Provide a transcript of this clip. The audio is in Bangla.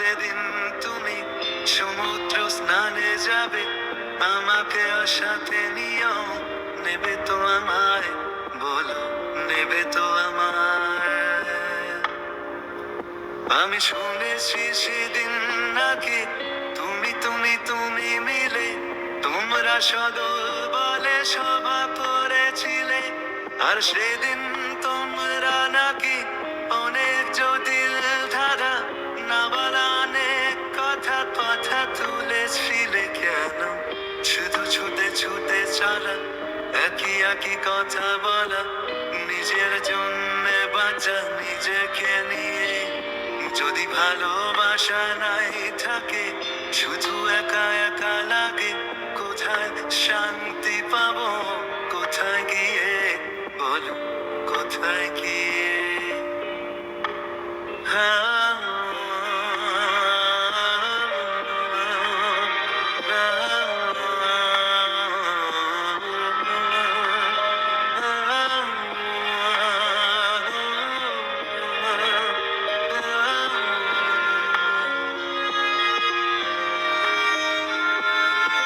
যেদিন তুমি সমুদ্র স্নানে যাবে, আমাকে সাথে নিও নেবে তো আমায়, বলো নেবে তো আমায়। আমি শুনেছি সেদিন নাকি তুমি তুমি তুমি মিলে, তোমরা সদল বলে সভা করেছিলে, আর সেদিন কি কথা বলা, নিজের জন্য বাঁচা, নিজেকে নিয়ে। যদি ভালোবাসা নাই থাকে, শুধু একা একা লাগে, কোথায় শান্তি পাবো, কোথায় গিয়ে? বলো, কোথায় গিয়ে? হ্যাঁ।